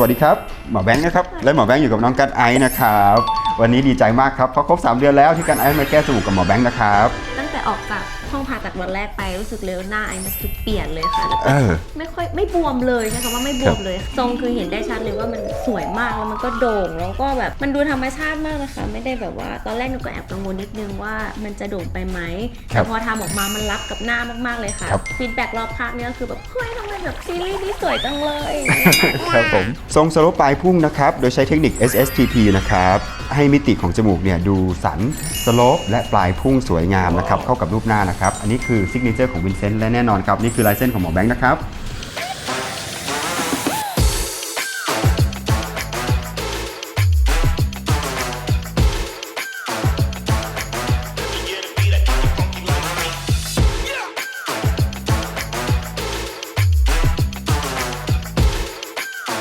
วัสดีครับหมอแบงค์นะครับและหมอแบงค์อยู่กับน้องกันไอซ์นะครับวันนี้ดีใจมากครับเพราะครบ 3 เดือนแล้วที่กันไอซ์มาแก้จมูกกับหมอแบงค์นะครับตั้งแต่ออกจากห้องผ่าตัดวันแรกไปรู้สึกเลยว่าหน้าไอ้มันคือเปลี่ยนเลยค่ะแล้วก็เออไม่ ค่อยไม่บวมเลยใช้คำว่าไม่บวมเลย ทรงคือเห็นได้ชัดเลยว่ามันสวยมากแล้วมันก็โด่งแล้วก็แบบมันดูธรรมชาติมากนะคะ ไม่ได้แบบว่าตอนแรกหนูก็แอบกังวลนิดนึงว่ามันจะโด่งไปไหมครัแต่บพอทำออกมามันรับกับหน้ามาก ๆเลยค่ะครับฟีดแบ็กรอบข้างเนี่ยก็คือแบบเฮ้ยทำไมแบบซีรีส์นี้สวยจังเลยครับผมทรงสโลปปลายพุ่งนะครับโดยใช้เทคนิค SSTP นะครับให้มิติของจมูกเนี่ยดูสันสโลปและปลายพุ่งสวยงามนะครับเข้ากับรูปหน้านะครับ อันนี้คือซิกเนเจอร์ของวินเซนต์และแน่นอนครับ นี่คือลายเส้นของหมอแบงค์นะครับ